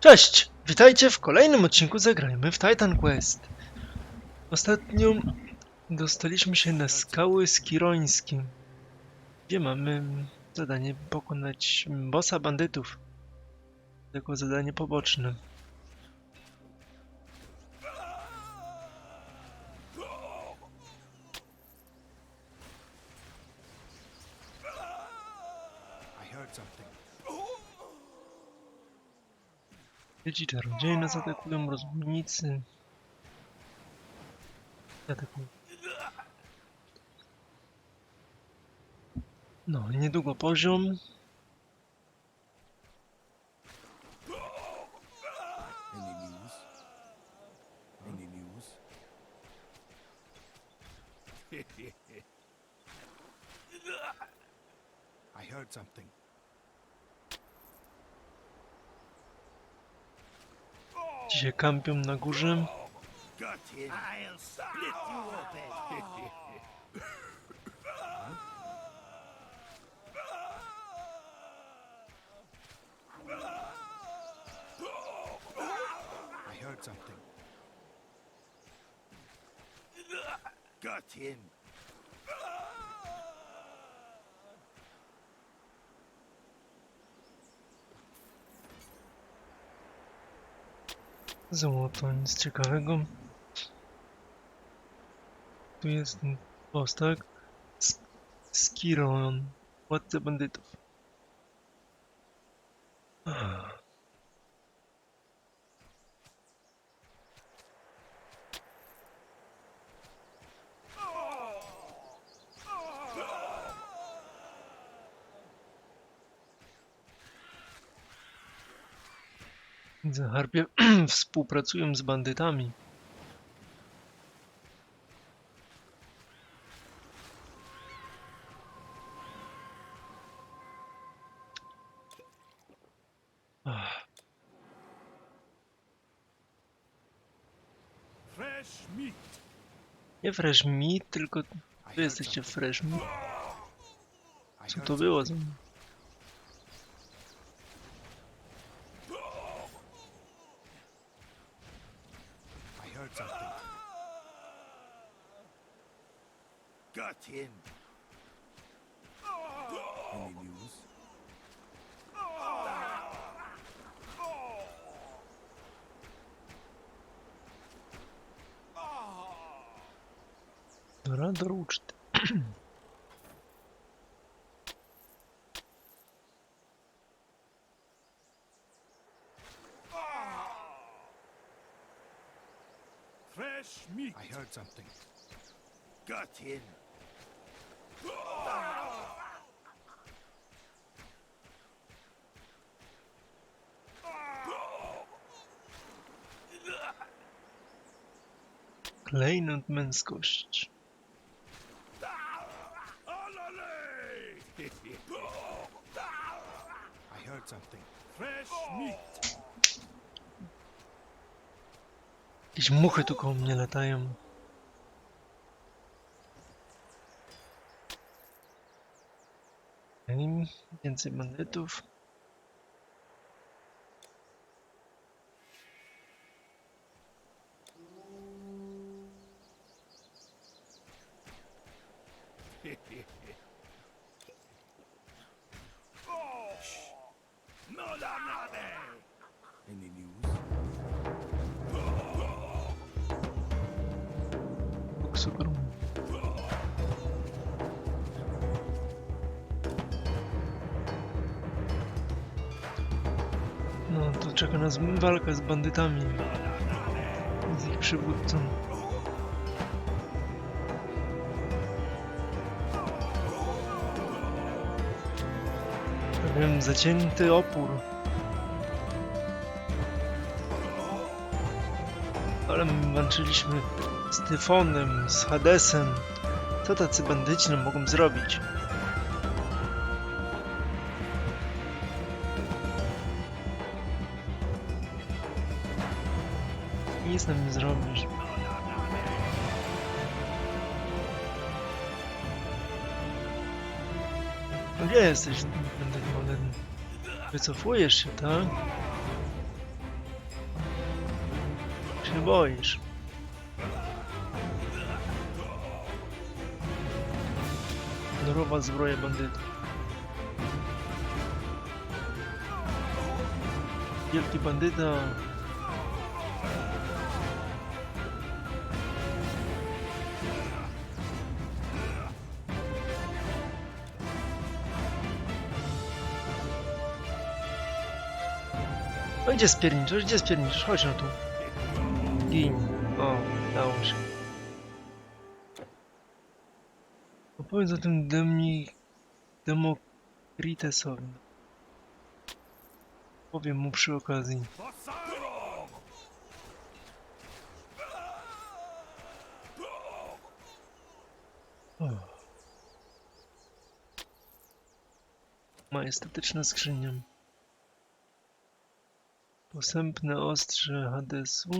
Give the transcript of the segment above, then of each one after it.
Cześć! Witajcie w kolejnym odcinku Zagrajmy w Titan Quest. Ostatnio dostaliśmy się na skały skirońskie, gdzie mamy zadanie pokonać bossa bandytów. Jako zadanie poboczne. I heard something. Dzieci czarodzieje nas atakują, rozbójnicy. Atakują. No, niedługo poziom. Kampią na górze. Got him. Złoto, nic ciekawego. Tu jest boss, tak? Skiron, władca bandytów. Ah. Harpie współpracują z bandytami. Fresh meat. Nie fresh meat, tylko wy jesteście fresh meat. Co to było za... I heard something. Got him. Any news? Dobra, do uczty. Fresh meat. I heard something. Got him. Klejnot męskości. I heard something. Jakieś muchy tu koło mnie latają. Więcej bandytów. Boksogrum. No, to czeka nas walka z bandytami. Z ich przywódcą. Wiem, zacięty opór. Ale my walczyliśmy z Tyfonem, z Hadesem. Co tacy bandyci nam mogą zrobić? Nic nam nie zrobisz. No gdzie jesteś, cholerny? Wycofujesz się, tak? się boisz? Honorowa zbroja bandytów. Wielki bandyta. No gdzie spierniczysz? Gdzie spierniczysz? Chodź no tu. Gin. O, dało się. Opowiedz o tym Demni... Demokritesowi. Powiem mu przy okazji. Majestatyczna skrzynia. Posępne ostrze Hadesu.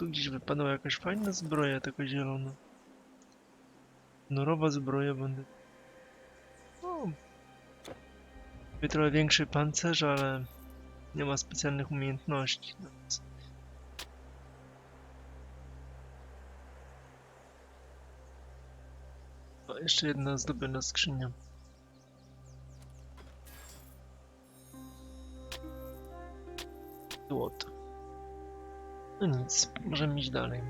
Tu gdzieś wypadła jakaś fajna zbroja, taka zielona. Norowa zbroja będę. O. Wie trochę większy pancerz, ale nie ma specjalnych umiejętności. no. O, jeszcze jedna zdobiona skrzynia. Złoto. No nic, możemy iść dalej.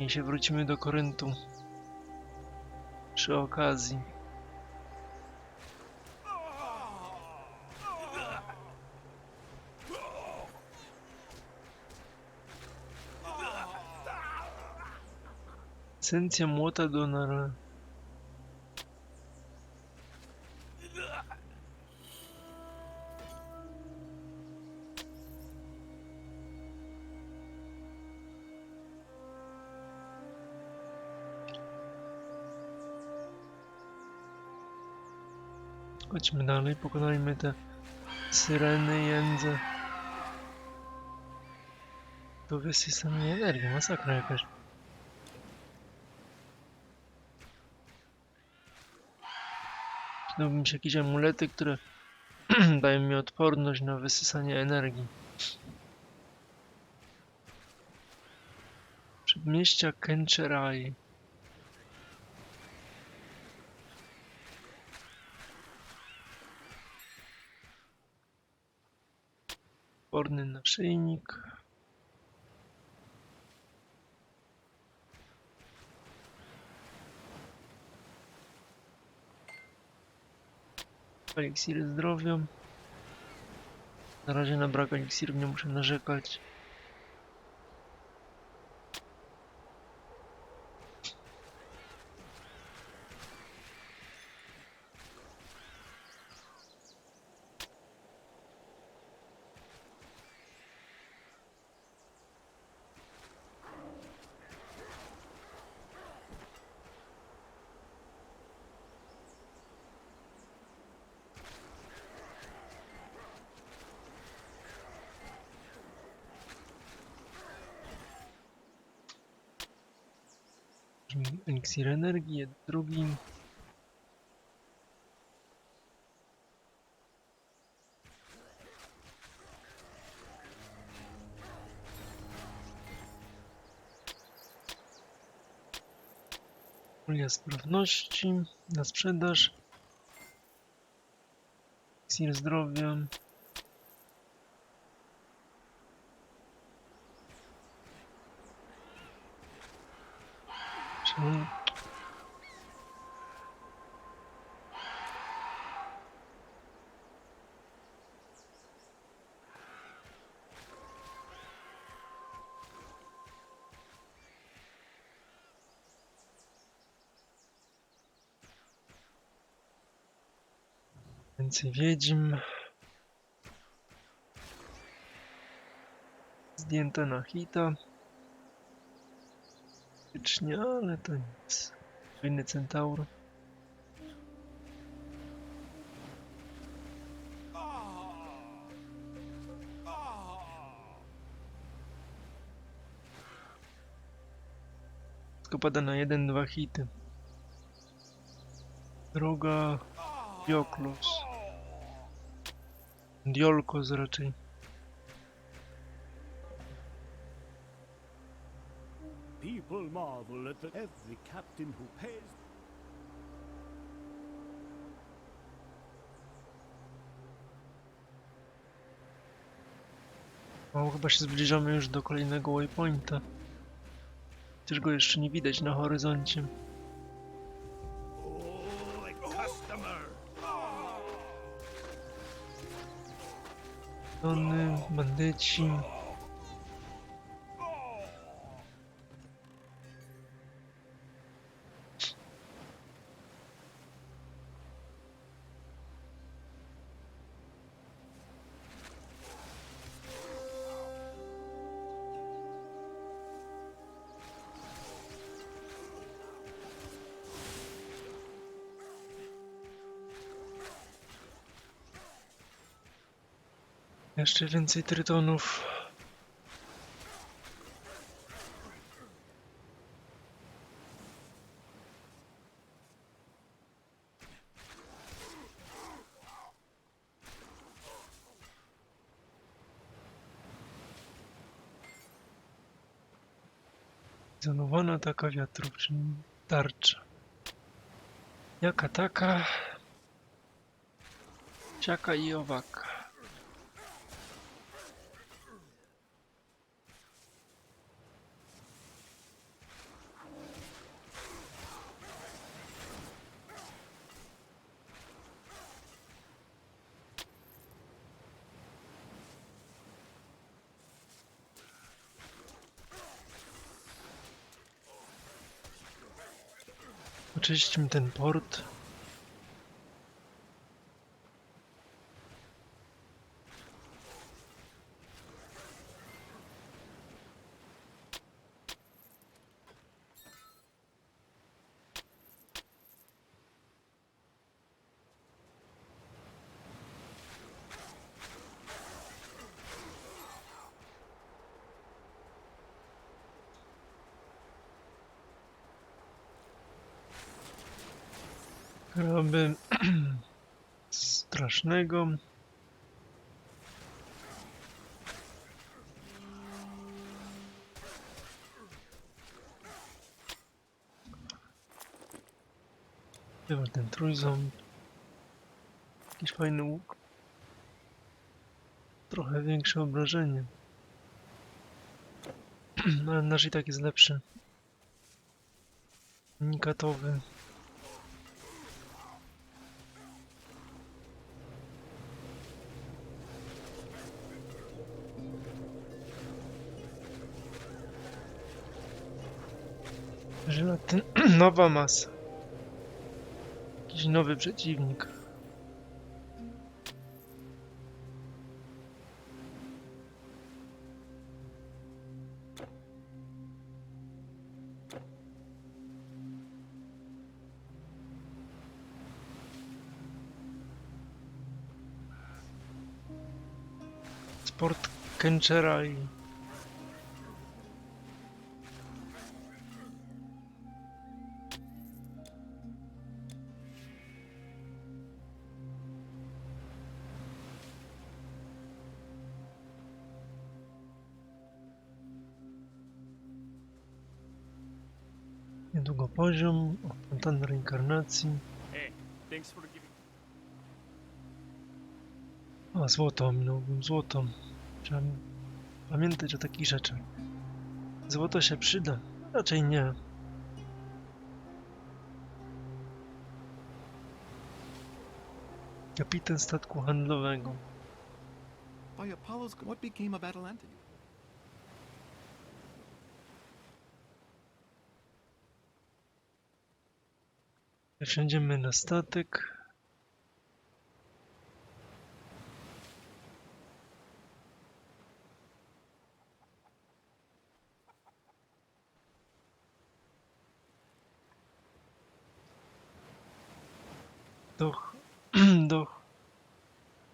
I się wrócimy do Koryntu. Przy okazji. Esencja młota Donara. Chodźmy dalej, pokonajmy te syreny, jędze. To wysysanie energii, masakra jakaś. Przydałby mi się jakieś amulety, które dają mi odporność na wysysanie energii. Przedmieścia Kencherai. Odporny naszyjnik. Eliksiry zdrowia. Na razie na brak eliksirów nie Eliksir energii, drugi. Folia sprawności na sprzedaż. Eliksir zdrowia. Więcej wiedźm. Zdjęte na hita faktycznie, ale to nic. Inny centaur. Wszystko pada na jeden, dwa hity. Droga Dioklos. Diolkos raczej. People marvel at the every captain who pays. O, chyba się zbliżamy już do kolejnego waypointa. Chociaż go jeszcze nie widać na horyzoncie. Tony, bandyci. Jeszcze więcej trytonów. Zanowana taka wiatrów, czyli tarcza. Jaka taka? Siaka i owaka. Oczyśćmy ten port. Strasznego. Chyba ten trójząb. Jakiś fajny łuk. Trochę większe obrażenie. Ale nasz i tak jest lepszy. Unikatowy. Żelaty... Nowa masa. Jakiś nowy przeciwnik. Sport Kenchera Niedługo poziom, fontanna reinkarnacji. A, złoto ominąłbym, złoto. Trzeba pamiętać o takich rzeczach. Złoto się przyda. Raczej nie. Kapitan statku handlowego. By Apollo's, what became of Atalante? Wsiądziemy na statek. Do, do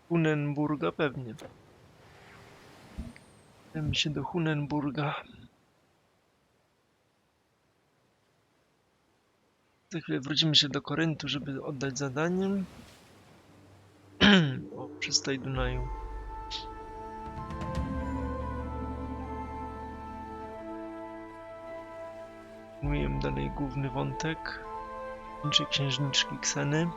Hunenburga pewnie. Udamy się do Hunenburga. Tej chwili wrócimy się do Koryntu, żeby oddać zadanie. o, przystaj Dunaju. Kontynuujemy dalej główny wątek. Czy księżniczki Kseny.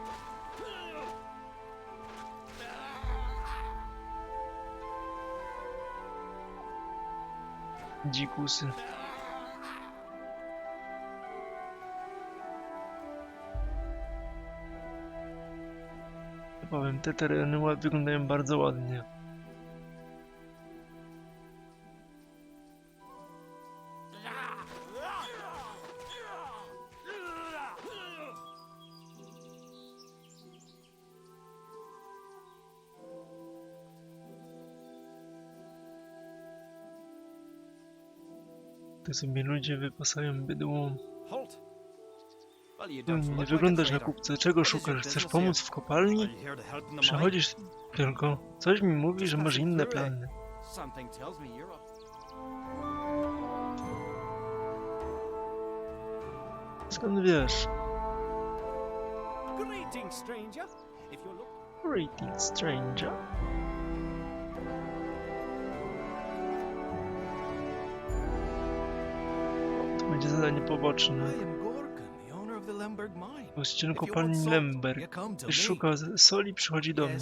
Dzikusy. Powiem, te tereny wyglądają bardzo ładnie. Tu sobie ludzie wypasają bydło. Halt. Nie a wyglądasz na kupca. Czego szukasz? Chcesz pomóc w kopalni? Przechodzisz tylko. Coś mi mówi, że masz inne plany. Skąd wiesz? Greeting stranger. To będzie zadanie poboczne. Właściciel kopalni Lemberg. szuka soli, przychodzi do mnie.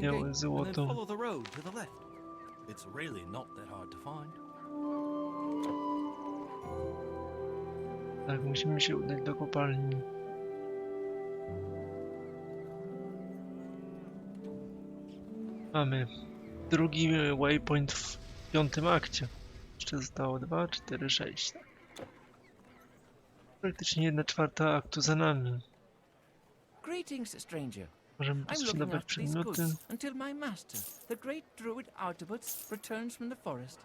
Białe złoto. follow the road to the left. It's really not that hard to find. Tak, musimy się udać do kopalni. Mamy drugi waypoint w piątym akcie. Jeszcze zostało 2, 4, 6. Praktycznie jedna czwarta aktu za nami. Greetings, stranger. Możemy I'm looking sprzedawać after these przedmioty. until my master, the great druid Artabuts, returns from the forest.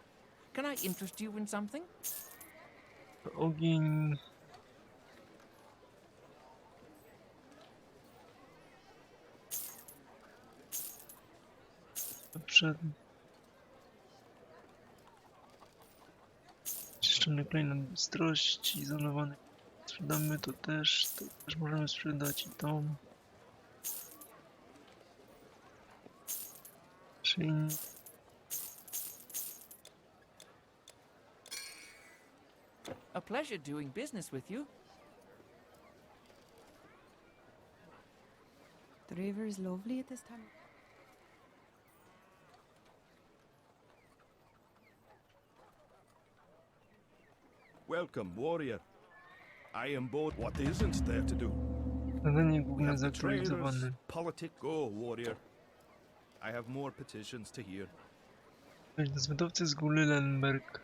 Can I interest you in something? Ogień. Dobrze. Czyszczony klej na bystrości, izolowany. Sprzedamy to też, to też możemy sprzedać i to. Czyli A pleasure doing business with you. The river is lovely at this time. Welcome, warrior. I am both. What isn't there to do? zadanie We główne zaktualizowane. politic. Go, warrior. I have more petitions to hear. Zwiadowcy z góry Lemberg.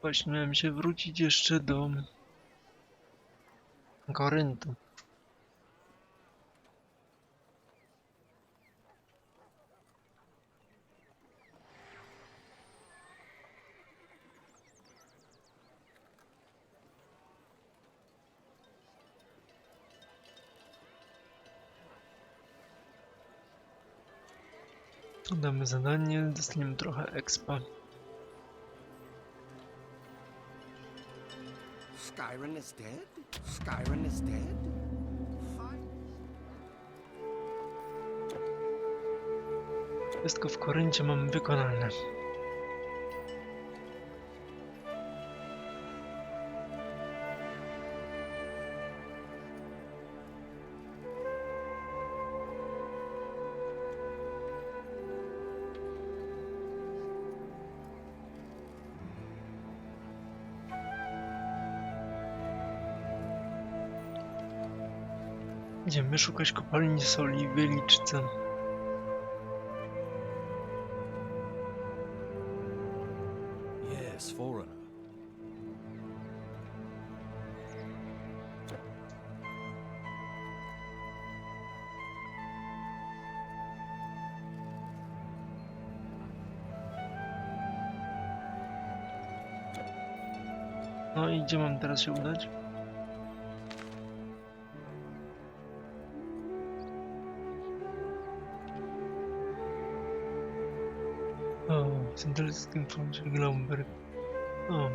Właśnie miałem się wrócić jeszcze do Koryntu. Damy zadanie, dostaniemy trochę expa. Skyrim is dead? Skyrim is dead? Wszystko w Koryncie mamy wykonane. Idziemy szukać kopalni soli w Wieliczce. Yes, foreigner. No i gdzie mam teraz się udać? O, w centralnym froncie Glomberg. O.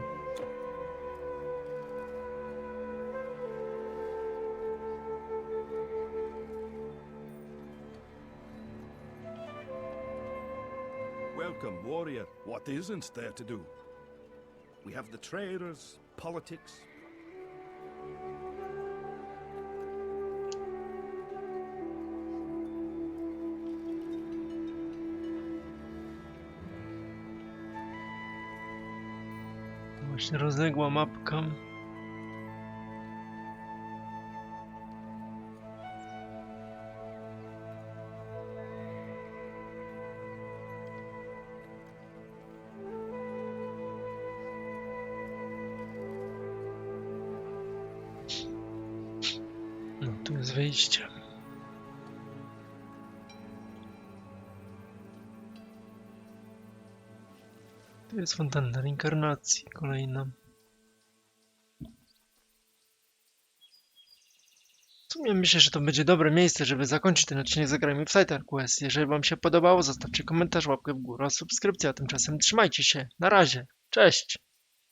Welcome, warrior. What isn't there to do? We have the traders, politics. Właśnie rozległa mapka. No, tu jest wyjście. Jest fontanna reinkarnacji, kolejna. W sumie myślę, że to będzie dobre miejsce, żeby zakończyć ten odcinek Zagrajmy w Titan Quest. Jeżeli wam się podobało, zostawcie komentarz, łapkę w górę, subskrypcję, a tymczasem trzymajcie się. Na razie. Cześć!